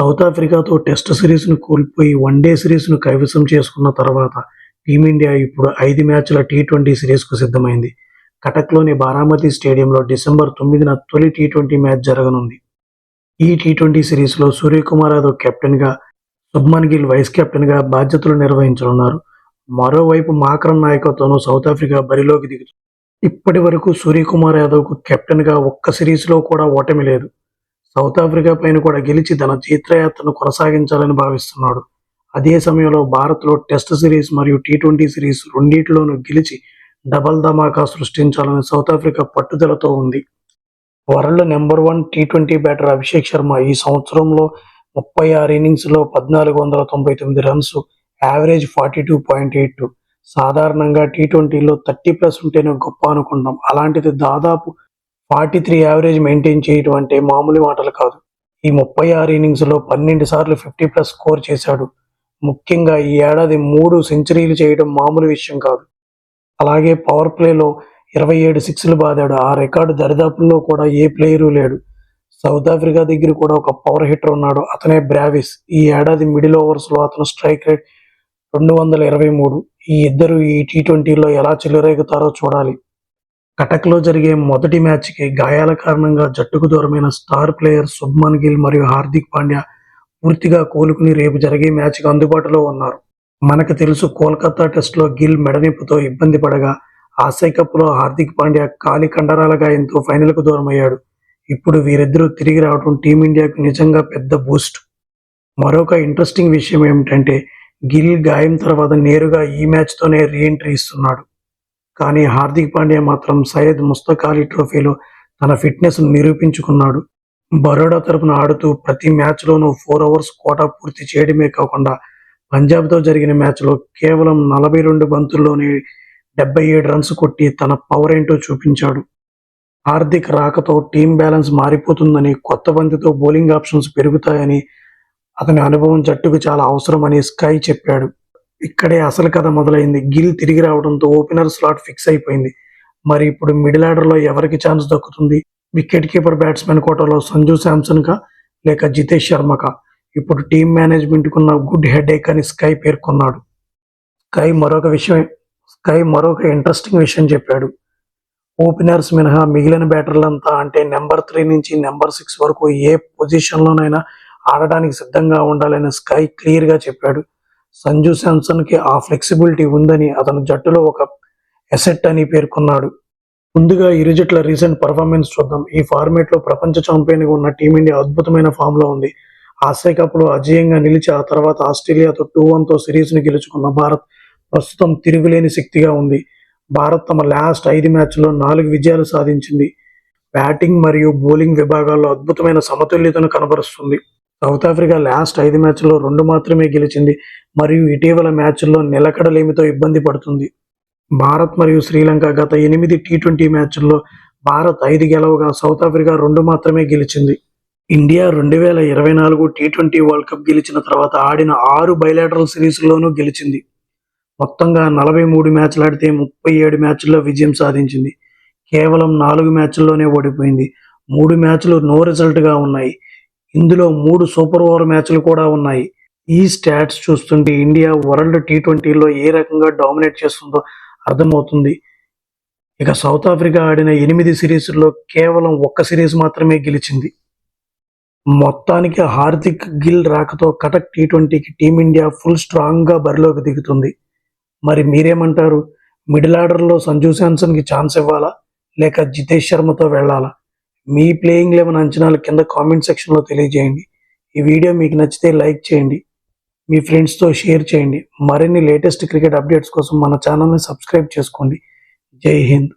South ఆఫ్రికాతో test సిరీస్ను కోల్పోయి one day సిరీస్ను కైవసం చేసుకున్న తర్వాత టీమిండియా ఇప్పుడు ఐదు మ్యాచ్ల టీ ట్వంటీ సిరీస్కు సిద్ధమైంది. కటక్లోని బారామతి స్టేడియంలో డిసెంబర్ తొమ్మిదిన తొలి టీ ట్వంటీ మ్యాచ్ జరగనుంది. ఈ టీ ట్వంటీ సిరీస్లో సూర్యకుమార్ యాదవ్ కెప్టెన్గా శుభ్మన్ గిల్ వైస్ కెప్టెన్గా బాధ్యతలు నిర్వహించనున్నారు. మరోవైపు మాక్రమ్ నాయకత్వంలో సౌత్ ఆఫ్రికా బరిలోకి దిగుతుంది. ఇప్పటి వరకు సూర్యకుమార్ యాదవ్కు కెప్టెన్గా ఒక్క సిరీస్లో కూడా ఓటమి లేదు. సౌత్ ఆఫ్రికా పైన కూడా గెలిచి తన చిత్రయాత్రను కొనసాగించాలని భావిస్తున్నాడు. అదే సమయంలో భారత్లో టెస్ట్ సిరీస్ మరియు టీ ట్వంటీ సిరీస్ రెండింటిలోనూ గెలిచి డబల్ ధమాకా సృష్టించాలని సౌత్ ఆఫ్రికా పట్టుదలతో ఉంది. World number one T twenty batter Abhishek Sharma ఈ సంవత్సరంలో ముప్పై ఆరు ఇన్నింగ్స్లో పద్నాలుగు వందల తొంభై తొమ్మిది runs average forty two point eight. Two సాధారణంగా టీ ట్వంటీలో థర్టీ ప్లస్ ఉంటేనే గొప్ప అనుకుంటాం. అలాంటిది దాదాపు ఫార్టీ త్రీ యావరేజ్ మెయింటైన్ చేయడం అంటే మామూలు మాటలు కాదు. ఈ ముప్పై ఆరు ఇన్నింగ్స్లో పన్నెండు సార్లు ఫిఫ్టీ ప్లస్ స్కోర్ చేశాడు. ముఖ్యంగా ఈ ఏడాది మూడు సెంచరీలు చేయడం మామూలు విషయం కాదు. అలాగే పవర్ ప్లేలో ఇరవై ఏడు సిక్స్లు బాదాడు. ఆ రికార్డు దరిదాపుల్లో కూడా ఏ ప్లేయరు లేడు. సౌత్ ఆఫ్రికా దగ్గర కూడా ఒక పవర్ హిట్టర్ ఉన్నాడు అతనే బ్రావిస్ ఈ ఏడాది మిడిల్ ఓవర్స్లో అతను స్ట్రైక్ రేట్ రెండు వందల ఇరవై మూడు. ఈ ఇద్దరు ఈ టీ ట్వంటీలో ఎలా చెలరేగుతారో చూడాలి. కటక్లో జరిగే మొదటి మ్యాచ్కి గాయాల కారణంగా జట్టుకు దూరమైన స్టార్ ప్లేయర్ శుభ్మన్ గిల్ మరియు హార్దిక్ పాండ్యా పూర్తిగా కోలుకుని రేపు జరిగే మ్యాచ్కి అందుబాటులో ఉన్నారు. మనకు తెలుసు కోల్కతా టెస్ట్లో గిల్ మెడనొప్పితో ఇబ్బంది పడగా ఆసియా కప్లో హార్దిక్ పాండ్యా కాలి కండరాల గాయంతో ఫైనల్కు దూరమయ్యాడు. ఇప్పుడు వీరిద్దరూ తిరిగి రావడం టీమిండియాకు నిజంగా పెద్ద బూస్ట్. మరొక ఇంట్రెస్టింగ్ విషయం ఏమిటంటే గిల్ గాయం తర్వాత నేరుగా ఈ మ్యాచ్తోనే రీఎంట్రీ ఇస్తున్నాడు. కానీ హార్దిక్ పాండ్యా మాత్రం సయ్యద్ ముస్తక్ అలీ ట్రోఫీలో తన ఫిట్నెస్ నిరూపించుకున్నాడు. బరోడా తరపున ఆడుతూ ప్రతి మ్యాచ్లోనూ ఫోర్ అవర్స్ కోటా పూర్తి చేయడమే కాకుండా పంజాబ్తో జరిగిన మ్యాచ్లో కేవలం నలభై రెండు బంతుల్లోనే డెబ్బై ఏడు రన్స్ కొట్టి తన పవర్ ఏంటో చూపించాడు. హార్దిక్ రాకతో టీం బ్యాలెన్స్ మారిపోతుందని కొత్త బంతితో బౌలింగ్ ఆప్షన్స్ పెరుగుతాయని అతని అనుభవం జట్టుకు చాలా అవసరమని స్కై చెప్పాడు. ఇక్కడే అసలు కథ మొదలైంది. గిల్ తిరిగి రావడంతో ఓపెనర్ స్లాట్ ఫిక్స్ అయిపోయింది. మరి ఇప్పుడు మిడిల్ ఆర్డర్లో ఎవరికి ఛాన్స్ దక్కుతుంది? వికెట్ కీపర్ బ్యాట్స్మెన్ కోటలో సంజు శాంసన్ కా లేక జితేష్ శర్మకా? ఇప్పుడు టీం మేనేజ్మెంట్ కున్న గుడ్ హెడ్ ఏక్ అని స్కై పేర్కొన్నాడు. స్కై మరొక విషయం స్కై మరొక ఇంట్రెస్టింగ్ విషయం చెప్పాడు. ఓపెనర్స్ మినహా మిగిలిన బ్యాటర్లంతా అంటే నెంబర్ త్రీ నుంచి నెంబర్ సిక్స్ వరకు ఏ పొజిషన్లోనైనా ఆడడానికి సిద్ధంగా ఉండాలని స్కై క్లియర్గా చెప్పాడు. సంజు శాంసన్కి ఆ ఫ్లెక్సిబిలిటీ ఉందని అతను జట్టులో ఒక ఎసెట్ అని పేర్కొన్నాడు. ముందుగా ఇరు జట్ల రీసెంట్ పర్ఫార్మెన్స్ చూద్దాం. ఈ ఫార్మేట్లో ప్రపంచ ఛాంపియన్గా ఉన్న టీమిండియా అద్భుతమైన ఫామ్లో ఉంది. ఆసియా కప్లో అజేయంగా నిలిచి ఆ తర్వాత ఆస్ట్రేలియాతో టూ వన్తో సిరీస్ని గెలుచుకున్న భారత్ ప్రస్తుతం తిరుగులేని శక్తిగా ఉంది. భారత్ తమ లాస్ట్ ఐదు మ్యాచ్లో నాలుగు విజయాలు సాధించింది. బ్యాటింగ్ మరియు బౌలింగ్ విభాగాల్లో అద్భుతమైన సమతుల్యతను కనబరుస్తుంది. సౌత్ ఆఫ్రికా లాస్ట్ ఐదు మ్యాచ్ల్లో రెండు మాత్రమే గెలిచింది. మరియు ఇటీవల మ్యాచ్ల్లో నిలకడలేమితో ఇబ్బంది పడుతుంది. భారత్ మరియు శ్రీలంక గత ఎనిమిది టీ ట్వంటీ మ్యాచ్ల్లో భారత్ ఐదు గెలవగా సౌత్ ఆఫ్రికా రెండు మాత్రమే గెలిచింది. ఇండియా రెండు వేల ఇరవై నాలుగు టీ ట్వంటీ వరల్డ్ కప్ గెలిచిన తర్వాత ఆడిన ఆరు బయలాటరల్ సిరీస్లోనూ గెలిచింది. మొత్తంగా నలభై మూడు మ్యాచ్లు ఆడితే ముప్పై ఏడు మ్యాచ్ల్లో విజయం సాధించింది. కేవలం నాలుగు మ్యాచ్ల్లోనే ఓడిపోయింది. మూడు మ్యాచ్లు నో రిజల్ట్గా ఉన్నాయి. ఇందులో మూడు సూపర్ ఓవర్ మ్యాచ్లు కూడా ఉన్నాయి. ఈ స్టాట్స్ చూస్తుంటే ఇండియా వరల్డ్ టీ ట్వంటీలో ఏ రకంగా డామినేట్ చేస్తుందో అర్థమవుతుంది. ఇక సౌత్ ఆఫ్రికా ఆడిన ఎనిమిది సిరీస్లో కేవలం ఒక్క సిరీస్ మాత్రమే గెలిచింది. మొత్తానికి హార్దిక్ గిల్ రాకతో కటక్ టీ ట్వంటీకి టీమిండియా ఫుల్ స్ట్రాంగ్గా బరిలోకి దిగుతుంది. మరి మీరేమంటారు? మిడిల్ ఆర్డర్లో సంజు శాంసన్కి ఛాన్స్ ఇవ్వాలా? లేక జితేష్ శర్మతో వెళ్ళాలా మీ ప్లేయింగ్ లెవెన్ అంచనాలు కింద కామెంట్ సెక్షన్లో తెలియజేయండి. ఈ వీడియో మీకు నచ్చితే లైక్ చేయండి. మీ ఫ్రెండ్స్తో షేర్ చేయండి. మరిన్ని లేటెస్ట్ క్రికెట్ అప్డేట్స్ కోసం మన ఛానల్ని సబ్స్క్రైబ్ చేసుకోండి. జై హింద్.